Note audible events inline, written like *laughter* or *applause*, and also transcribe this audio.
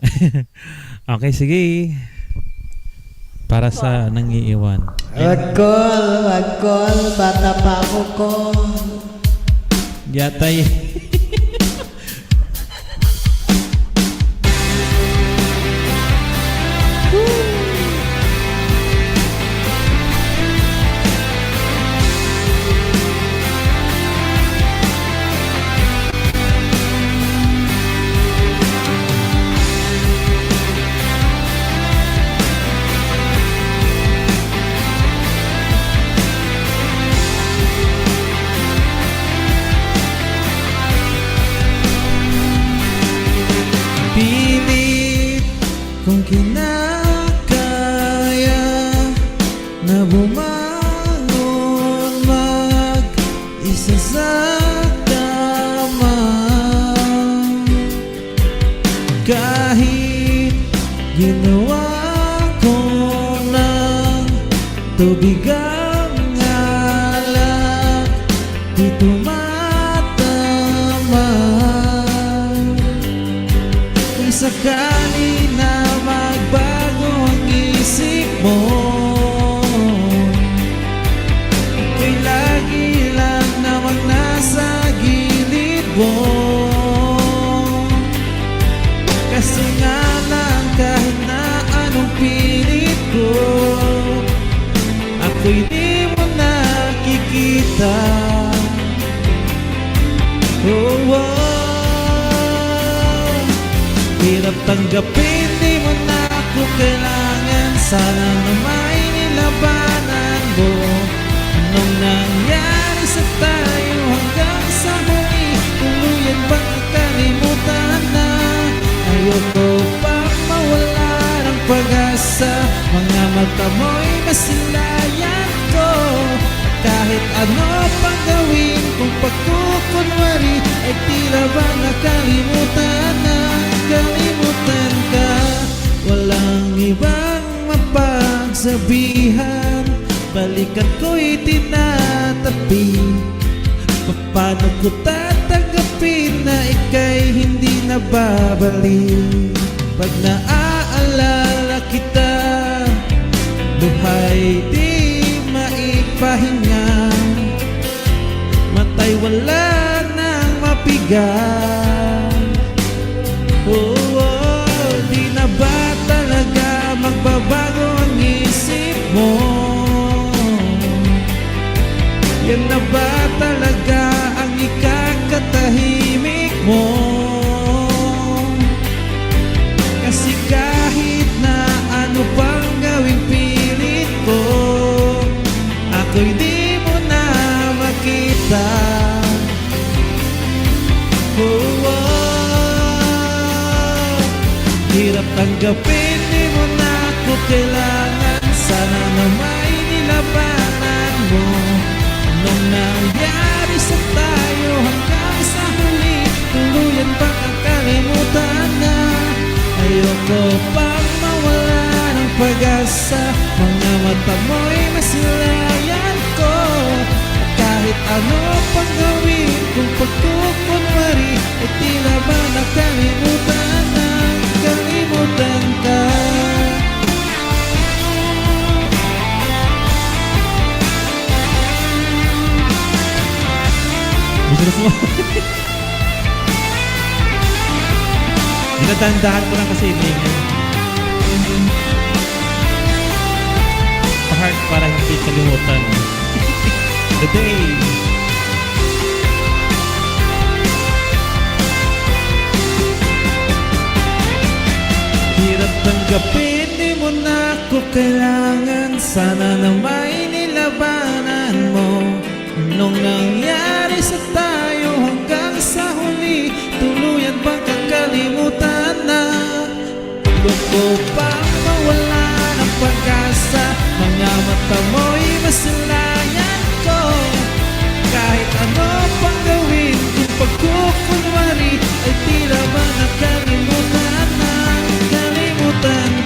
*laughs* okay, sige. Para sa nangiiwan. Wag call, wag call, bata pa ako call. Yatay. Pilit kong kinakaya na bumangon mag isa sa tama. Kahit ginawa ko ng tubig ang alak di sakali na magbago ang isip mo. Ako'y lagi lang namang nasa gilid mo. Kasi nga lang kahit na anong pilit ko Ako'y di mo nakikita. Oh, Hirap tanggapin, di mo na ako kailangan. Sana na may nilabanan mo. Anong nangyari sa tayo hanggang sa huli Tuluyan bang nakalimutan na? Ayoko pang mawala ng pag-asa. Mga mata mo'y masilayan ko. Kahit ano pang gawin kung pagkukunwari Ay tila ba nakalimutan Walang ibang mapagsabihan Balikan ko'y tinatapi. Paano ko tatanggapin na ika'y hindi na babalik Pag naaalala kita Buhay di maipahinga. Matay wala nang mapigang talaga ang ikakatahimik mo? Kasi kahit na ano pang gawing pilit ko Ako'y di mo na makita Oh, oh. Hirap tanggapin, di mo na ako kailangan Sana na may nilabanan ng pag-asa Mga mata mo'y masilayan ko kahit ano pang gawin Kung pagkukunwari Ay tila ba nakalimutan na Kalimutan ka? Dinadandahan ko lang kasi hindi Heart para hindi kalimutan. The day. Hirap tanggapin, di mo na ako kailangan Sana na may nilabanan mo Anong nangyari sa tayo hanggang sa huli Tuluyan bang kakalimutan na Loko mata mo'y masalayan ko. Kahit ano pang gawin Kung pagkukunwari Ay tila ba nakalimutan na? Kalimutan